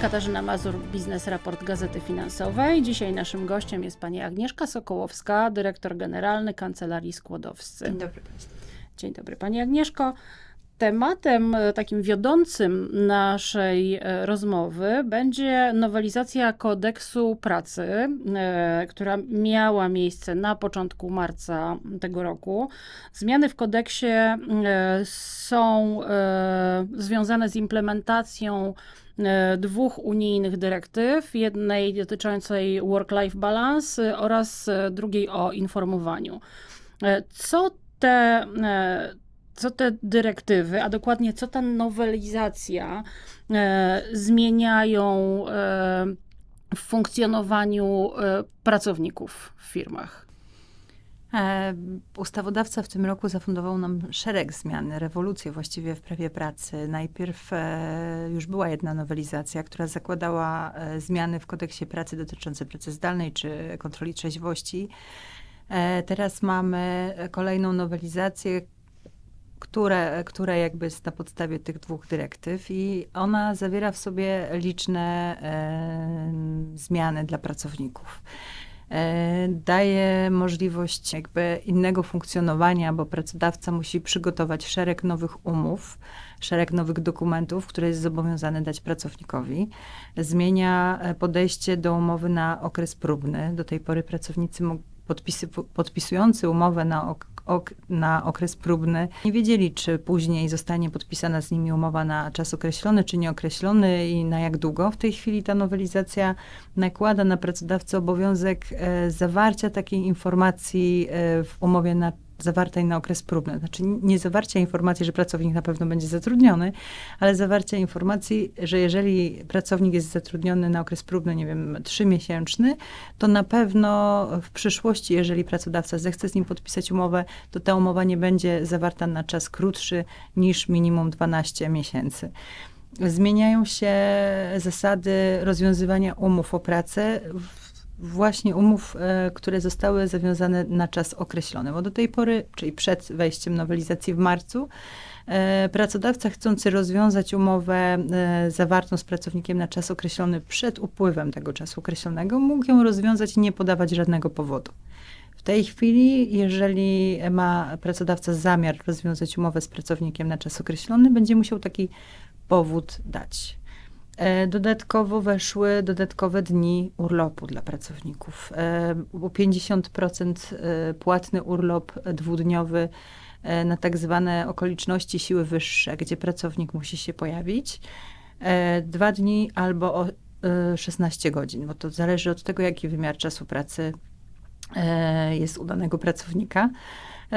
Katarzyna Mazur, Biznes Raport Gazety Finansowej. Dzisiaj naszym gościem jest pani Agnieszka Sokołowska, dyrektor generalny Kancelarii Skłodowscy. Dzień dobry Państwu. Dzień dobry Pani Agnieszko. Tematem e, takim wiodącym naszej e, rozmowy będzie nowelizacja kodeksu pracy, e, która miała miejsce na początku marca tego roku. Zmiany w kodeksie są związane z implementacją dwóch unijnych dyrektyw, jednej dotyczącej work-life balance oraz drugiej o informowaniu. Co te, co te dyrektywy, a dokładnie co ta nowelizacja e, zmieniają e, w funkcjonowaniu e, pracowników w firmach? E, Ustawodawca w tym roku zafundował nam szereg zmian, rewolucję właściwie w prawie pracy. Najpierw e, już była jedna nowelizacja, która zakładała e, zmiany w kodeksie pracy dotyczące pracy zdalnej czy kontroli trzeźwości. Teraz mamy kolejną nowelizację, które, która jakby jest na podstawie tych dwóch dyrektyw i ona zawiera w sobie liczne e, zmiany dla pracowników. E, daje możliwość jakby innego funkcjonowania, bo pracodawca musi przygotować szereg nowych umów, szereg nowych dokumentów, które jest zobowiązany dać pracownikowi. Zmienia e, podejście do umowy na okres próbny. Do tej pory pracownicy podpisy, podpisujący umowę na, ok, ok, na okres próbny nie wiedzieli, czy później zostanie podpisana z nimi umowa na czas określony, czy nieokreślony i na jak długo. W tej chwili ta nowelizacja nakłada na pracodawcę obowiązek e, zawarcia takiej informacji e, w umowie na zawartej na okres próbny. Znaczy nie zawarcia informacji, że pracownik na pewno będzie zatrudniony, ale zawarcia informacji, że jeżeli pracownik jest zatrudniony na okres próbny, nie wiem, trzymiesięczny, to na pewno w przyszłości, jeżeli pracodawca zechce z nim podpisać umowę, to ta umowa nie będzie zawarta na czas krótszy niż minimum 12 miesięcy. Zmieniają się zasady rozwiązywania umów o pracę, w- właśnie umów, e, które zostały zawiązane na czas określony. Bo do tej pory, czyli przed wejściem nowelizacji w marcu, e, pracodawca chcący rozwiązać umowę e, zawartą z pracownikiem na czas określony przed upływem tego czasu określonego, mógł ją rozwiązać i nie podawać żadnego powodu. W tej chwili, jeżeli ma pracodawca zamiar rozwiązać umowę z pracownikiem na czas określony, będzie musiał taki powód dać. E, Dodatkowo weszły dodatkowe dni urlopu dla pracowników. E, Było 50% e, płatny urlop dwudniowy na tak zwane okoliczności siły wyższe, gdzie pracownik musi się pojawić. Dwa dni albo o e, 16 godzin, bo to zależy od tego, jaki wymiar czasu pracy jest u danego pracownika.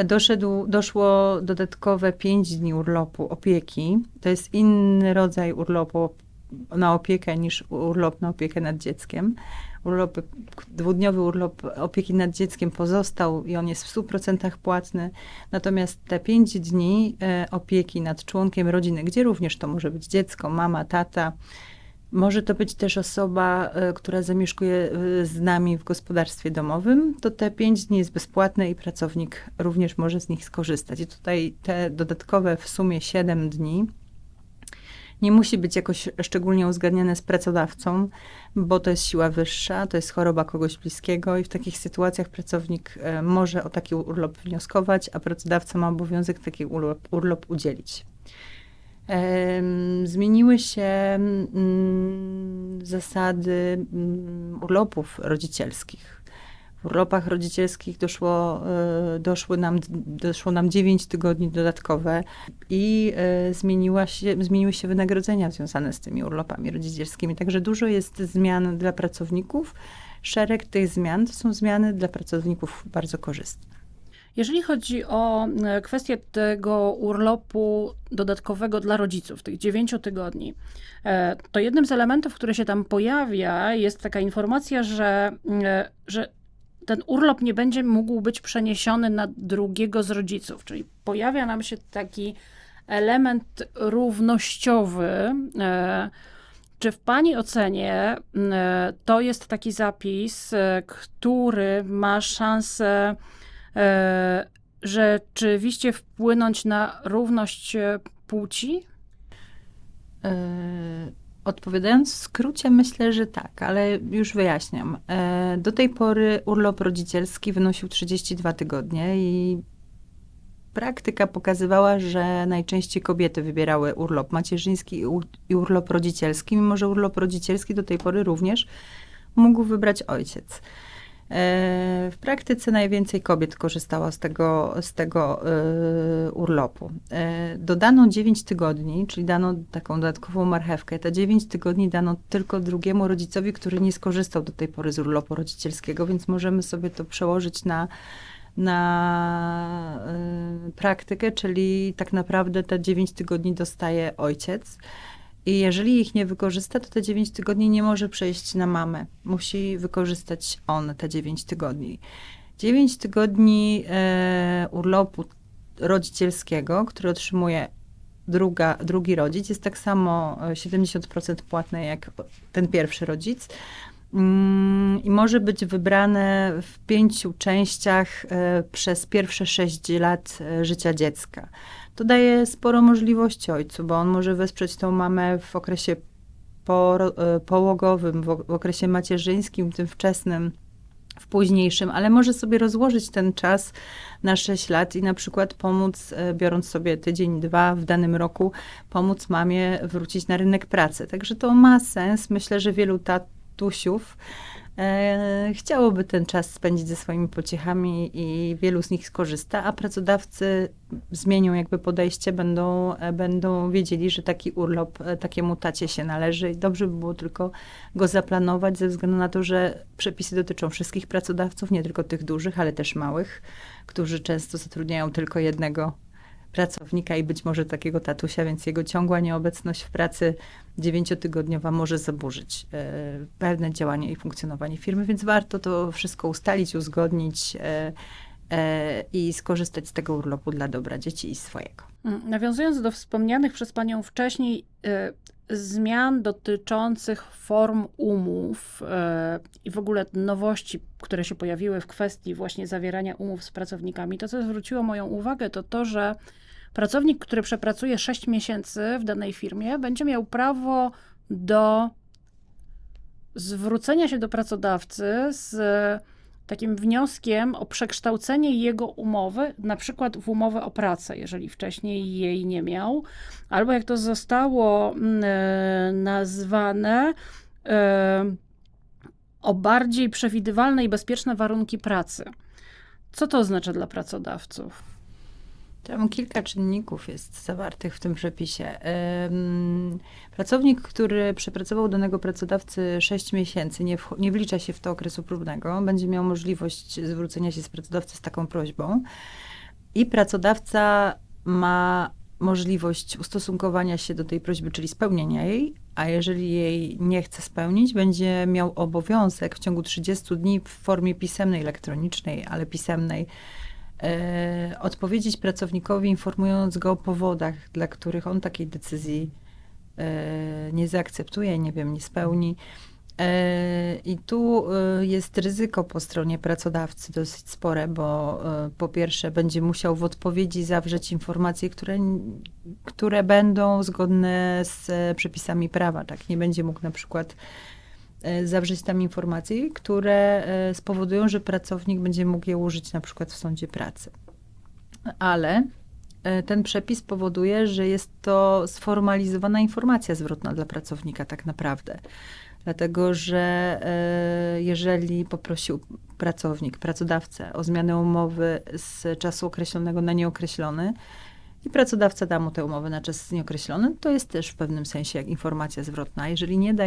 Doszedł, doszło dodatkowe 5 dni urlopu opieki. To jest inny rodzaj urlopu na opiekę niż urlop na opiekę nad dzieckiem. Urlop, dwudniowy urlop opieki nad dzieckiem pozostał i on jest w 100% płatny. Natomiast te 5 dni e, opieki nad członkiem rodziny, gdzie również to może być dziecko, mama, tata, może to być też osoba, e, która zamieszkuje e, z nami w gospodarstwie domowym, to te 5 dni jest bezpłatne i pracownik również może z nich skorzystać. I tutaj te dodatkowe w sumie 7 dni nie musi być jakoś szczególnie uzgadniane z pracodawcą, bo to jest siła wyższa, to jest choroba kogoś bliskiego i w takich sytuacjach pracownik e, może o taki urlop wnioskować, a pracodawca ma obowiązek taki urlop, urlop udzielić. Zmieniły się mm, zasady mm, urlopów rodzicielskich. W urlopach rodzicielskich doszło, e, doszły nam, doszło nam 9 tygodni dodatkowe i e, zmieniła się, zmieniły się wynagrodzenia związane z tymi urlopami rodzicielskimi. Także dużo jest zmian dla pracowników. Szereg tych zmian to są zmiany dla pracowników bardzo korzystne. Jeżeli chodzi o e, kwestię tego urlopu dodatkowego dla rodziców, tych dziewięciu tygodni, to jednym z elementów, który się tam pojawia, jest taka informacja, że, że ten urlop nie będzie mógł być przeniesiony na drugiego z rodziców, czyli pojawia nam się taki element równościowy. e, Czy w Pani ocenie e, to jest taki zapis, e, który ma szansę rzeczywiście wpłynąć na równość płci? E, Odpowiadając w skrócie, myślę, że tak, ale już wyjaśniam. E, Do tej pory urlop rodzicielski wynosił 32 tygodnie i praktyka pokazywała, że najczęściej kobiety wybierały urlop macierzyński i urlop rodzicielski, mimo że urlop rodzicielski do tej pory również mógł wybrać ojciec. E, W praktyce najwięcej kobiet korzystało z tego, z tego e, urlopu. E, Dodano 9 tygodni, czyli dano taką dodatkową marchewkę. Te 9 tygodni dano tylko drugiemu rodzicowi, który nie skorzystał do tej pory z urlopu rodzicielskiego, więc możemy sobie to przełożyć na, na praktykę, czyli tak naprawdę te 9 tygodni dostaje ojciec. I jeżeli ich nie wykorzysta, to te 9 tygodni nie może przejść na mamę. Musi wykorzystać on te 9 tygodni. 9 tygodni e, urlopu rodzicielskiego, który otrzymuje druga, drugi rodzic, jest tak samo e, 70% płatne jak ten pierwszy rodzic. Mm, I może być wybrane w pięciu częściach e, przez pierwsze 6 lat e, życia dziecka. To daje sporo możliwości ojcu, bo on może wesprzeć tą mamę w okresie e, połogowym, w, ok- w okresie macierzyńskim, tym wczesnym, w późniejszym, ale może sobie rozłożyć ten czas na 6 lat i na przykład pomóc, biorąc sobie tydzień, dwa w danym roku, pomóc mamie wrócić na rynek pracy. Także to ma sens. Myślę, że wielu tatusiów e, chciałoby ten czas spędzić ze swoimi pociechami i wielu z nich skorzysta, a pracodawcy zmienią jakby podejście, będą, e, będą wiedzieli, że taki urlop e, takiemu tacie się należy i dobrze by było tylko go zaplanować ze względu na to, że przepisy dotyczą wszystkich pracodawców, nie tylko tych dużych, ale też małych, którzy często zatrudniają tylko jednego pracownika i być może takiego tatusia, więc jego ciągła nieobecność w pracy dziewięciotygodniowa może zaburzyć e, pewne działanie i funkcjonowanie firmy, więc warto to wszystko ustalić, uzgodnić e, e, i skorzystać z tego urlopu dla dobra dzieci i swojego. Mm, Nawiązując do wspomnianych przez Panią wcześniej zmian dotyczących form umów y, i w ogóle nowości, które się pojawiły w kwestii właśnie zawierania umów z pracownikami, to co zwróciło moją uwagę, to to, że pracownik, który przepracuje 6 miesięcy w danej firmie, będzie miał prawo do zwrócenia się do pracodawcy z takim wnioskiem o przekształcenie jego umowy, na przykład w umowę o pracę, jeżeli wcześniej jej nie miał, albo jak to zostało mm, e, nazwane, e, o bardziej przewidywalne i bezpieczne warunki pracy. Co to oznacza dla pracodawców? Tam kilka czynników jest zawartych w tym przepisie. Pracownik, który przepracował danego pracodawcy 6 miesięcy, nie, nie wlicza się w to okresu próbnego, będzie miał możliwość zwrócenia się z pracodawcy z taką prośbą. I pracodawca ma możliwość ustosunkowania się do tej prośby, czyli spełnienia jej, a jeżeli jej nie chce spełnić, będzie miał obowiązek w ciągu 30 dni w formie pisemnej, elektronicznej, ale pisemnej, odpowiedzieć pracownikowi, informując go o powodach, dla których on takiej decyzji e, nie zaakceptuje, nie wiem, nie spełni. E, I tu e, jest ryzyko po stronie pracodawcy dosyć spore, bo e, po pierwsze będzie musiał w odpowiedzi zawrzeć informacje, które, które będą zgodne z e, przepisami prawa. Tak, nie będzie mógł na przykład e, zawrzeć tam informacji, które e, spowodują, że pracownik będzie mógł je użyć na przykład w sądzie pracy. Ale e, ten przepis powoduje, że jest to sformalizowana informacja zwrotna dla pracownika tak naprawdę. Dlatego, że e, jeżeli poprosił pracownik, pracodawcę o zmianę umowy z czasu określonego na nieokreślony i pracodawca da mu tę umowę na czas nieokreślony, to jest też w pewnym sensie jak informacja zwrotna. Jeżeli nie da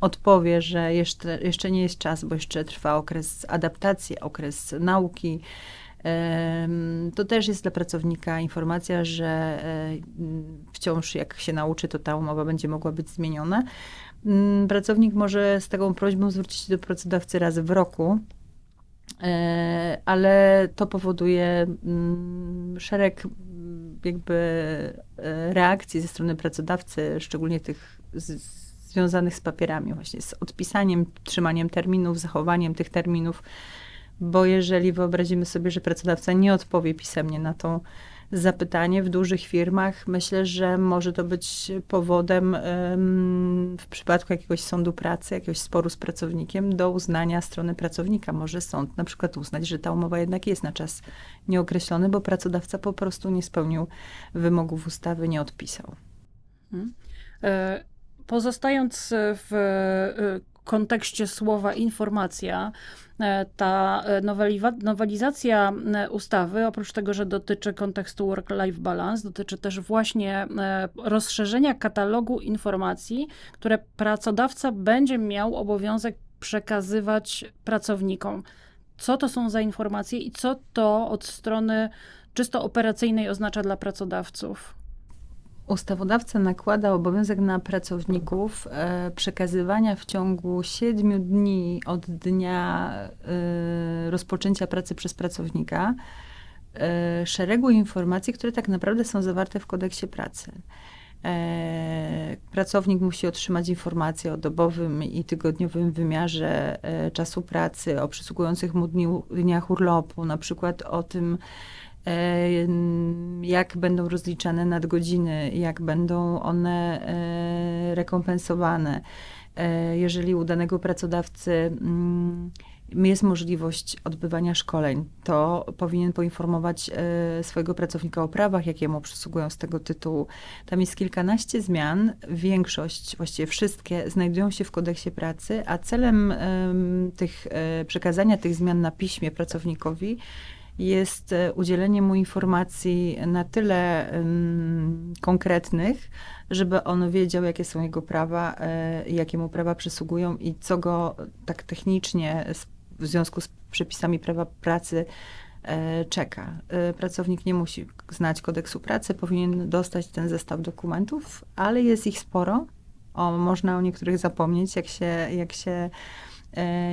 odpowie, że jeszcze, jeszcze nie jest czas, bo jeszcze trwa okres adaptacji, okres nauki, to też jest dla pracownika informacja, że wciąż jak się nauczy, to ta umowa będzie mogła być zmieniona. Mm, Pracownik może z taką prośbą zwrócić się do pracodawcy raz w roku, e, ale to powoduje mm, szereg jakby e, reakcji ze strony pracodawcy, szczególnie tych z, związanych z papierami, właśnie z odpisaniem, trzymaniem terminów, zachowaniem tych terminów, bo jeżeli wyobrazimy sobie, że pracodawca nie odpowie pisemnie na tą zapytanie w dużych firmach. Myślę, że może to być powodem em, w przypadku jakiegoś sądu pracy, jakiegoś sporu z pracownikiem do uznania strony pracownika. Może sąd na przykład uznać, że ta umowa jednak jest na czas nieokreślony, bo pracodawca po prostu nie spełnił wymogów ustawy, nie odpisał. E, Pozostając w e, kontekście słowa informacja, e, ta e, nowelizacja e, ustawy, oprócz tego, że dotyczy kontekstu work-life balance, dotyczy też właśnie e, rozszerzenia katalogu informacji, które pracodawca będzie miał obowiązek przekazywać pracownikom. Co to są za informacje i co to od strony czysto operacyjnej oznacza dla pracodawców? Ustawodawca nakłada obowiązek na pracowników e, przekazywania w ciągu siedmiu dni od dnia e, rozpoczęcia pracy przez pracownika e, szeregu informacji, które tak naprawdę są zawarte w kodeksie pracy. Pracownik musi otrzymać informacje o dobowym i tygodniowym wymiarze czasu pracy, o przysługujących mu dniach urlopu, na przykład o tym, jak będą rozliczane nadgodziny, jak będą one e, rekompensowane. E, Jeżeli u danego pracodawcy mm, jest możliwość odbywania szkoleń, to powinien poinformować e, swojego pracownika o prawach, jakie mu przysługują z tego tytułu. Tam jest kilkanaście zmian, większość, właściwie wszystkie, znajdują się w kodeksie pracy, a celem em, tych, przekazania tych zmian na piśmie pracownikowi jest e, udzielenie mu informacji na tyle konkretnych, żeby on wiedział, jakie są jego prawa, e, jakie mu prawa przysługują i co go tak technicznie w związku z przepisami prawa pracy e, czeka. Pracownik nie musi znać kodeksu pracy, powinien dostać ten zestaw dokumentów, ale jest ich sporo. O, można o niektórych zapomnieć, jak się, jak się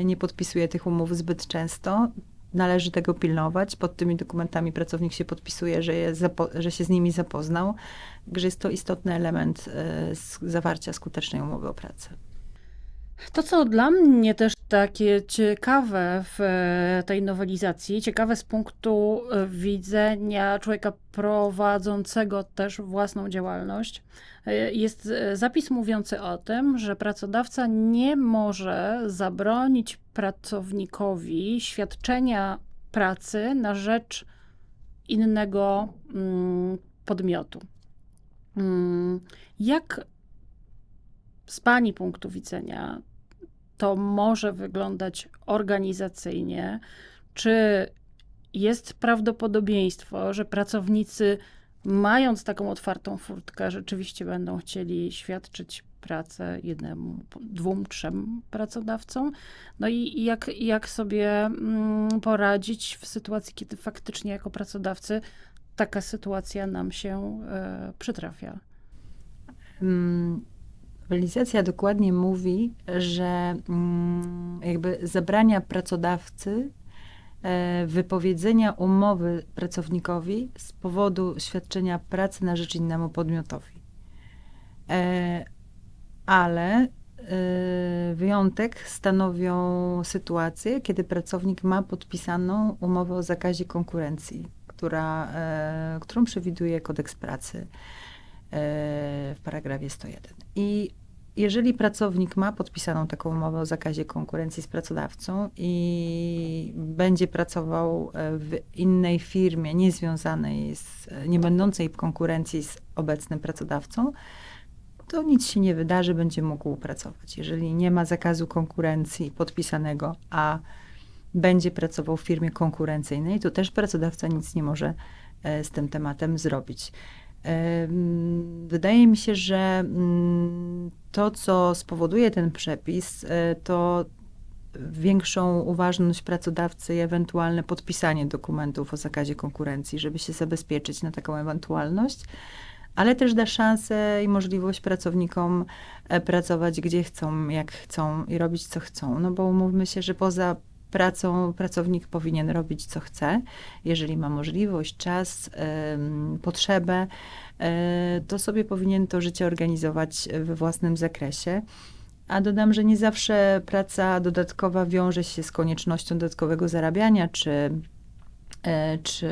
nie podpisuje tych umów zbyt często. Należy tego pilnować. Pod tymi dokumentami pracownik się podpisuje, że, je że się z nimi zapoznał, że jest to istotny element s- zawarcia skutecznej umowy o pracę. To, co dla mnie też takie ciekawe w e, tej nowelizacji, ciekawe z punktu e, widzenia człowieka prowadzącego też własną działalność, e, jest zapis mówiący o tym, że pracodawca nie może zabronić pracownikowi świadczenia pracy na rzecz innego mm, podmiotu. Mm, Jak z Pani punktu widzenia to może wyglądać organizacyjnie? Czy jest prawdopodobieństwo, że pracownicy, mając taką otwartą furtkę, rzeczywiście będą chcieli świadczyć pracę jednemu, dwóm, trzem pracodawcom? No i jak, jak sobie mm, poradzić w sytuacji, kiedy faktycznie jako pracodawcy taka sytuacja nam się e, przytrafia? Mm, Nowelizacja dokładnie mówi, że mm, jakby zabrania pracodawcy e, wypowiedzenia umowy pracownikowi z powodu świadczenia pracy na rzecz innemu podmiotowi. E, Ale e, wyjątek stanowią sytuacje, kiedy pracownik ma podpisaną umowę o zakazie konkurencji, która, którą przewiduje kodeks pracy w paragrafie 101. I jeżeli pracownik ma podpisaną taką umowę o zakazie konkurencji z pracodawcą i będzie pracował e, w innej firmie niezwiązanej z, nie będącej w konkurencji z obecnym pracodawcą, to nic się nie wydarzy, będzie mógł pracować. Jeżeli nie ma zakazu konkurencji podpisanego, a będzie pracował w firmie konkurencyjnej, to też pracodawca nic nie może e, z tym tematem zrobić. Wydaje mi się, że mm, to, co spowoduje ten przepis, e, to większą uważność pracodawcy i ewentualne podpisanie dokumentów o zakazie konkurencji, żeby się zabezpieczyć na taką ewentualność, ale też da szansę i możliwość pracownikom e, pracować gdzie chcą, jak chcą i robić co chcą. No bo umówmy się, że poza pracą pracownik powinien robić co chce, jeżeli ma możliwość, czas, potrzebę, e, to sobie powinien to życie organizować we własnym zakresie. A dodam, że nie zawsze praca dodatkowa wiąże się z koniecznością dodatkowego zarabiania, czy e, czy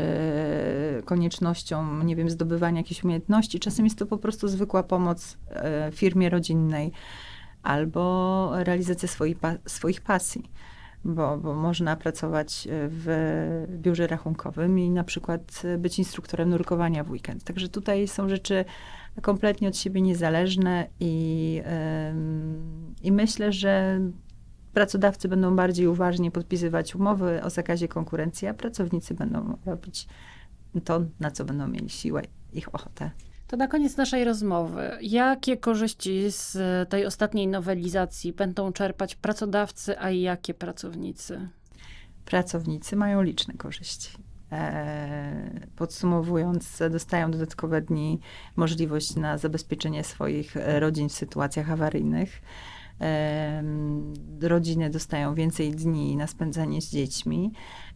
koniecznością, nie wiem, zdobywania jakichś umiejętności. Czasem jest to po prostu zwykła pomoc e, firmie rodzinnej albo realizacja swoich, swoich pasji. Bo, bo można pracować w biurze rachunkowym i na przykład być instruktorem nurkowania w weekend. Także tutaj są rzeczy kompletnie od siebie niezależne i, i myślę, że pracodawcy będą bardziej uważnie podpisywać umowy o zakazie konkurencji, a pracownicy będą robić to, na co będą mieli siłę, ich ochotę. To na koniec naszej rozmowy. Jakie korzyści z tej ostatniej nowelizacji będą czerpać pracodawcy, a jakie pracownicy? Pracownicy mają liczne korzyści. E, Podsumowując, dostają dodatkowe dni, możliwość na zabezpieczenie swoich rodzin w sytuacjach awaryjnych. Em, Rodziny dostają więcej dni na spędzanie z dziećmi.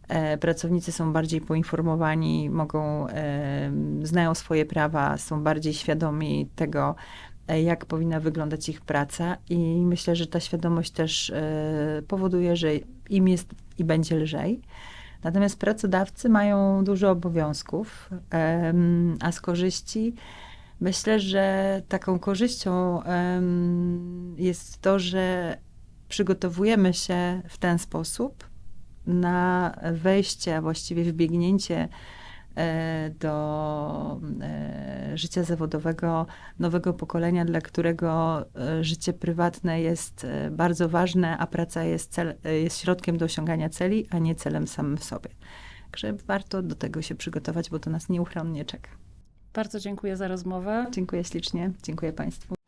E, Pracownicy są bardziej poinformowani, mogą, em, znają swoje prawa, są bardziej świadomi tego, e, jak powinna wyglądać ich praca i myślę, że ta świadomość też e, powoduje, że im jest i będzie lżej. Natomiast pracodawcy mają dużo obowiązków, a z korzyści myślę, że taką korzyścią jest to, że przygotowujemy się w ten sposób na wejście, a właściwie wbiegnięcie e, do e, życia zawodowego nowego pokolenia, dla którego e, życie prywatne jest bardzo ważne, a praca jest, cel, jest środkiem do osiągania celi, a nie celem samym w sobie. Także warto do tego się przygotować, bo to nas nieuchronnie czeka. Bardzo dziękuję za rozmowę. Dziękuję ślicznie, dziękuję Państwu.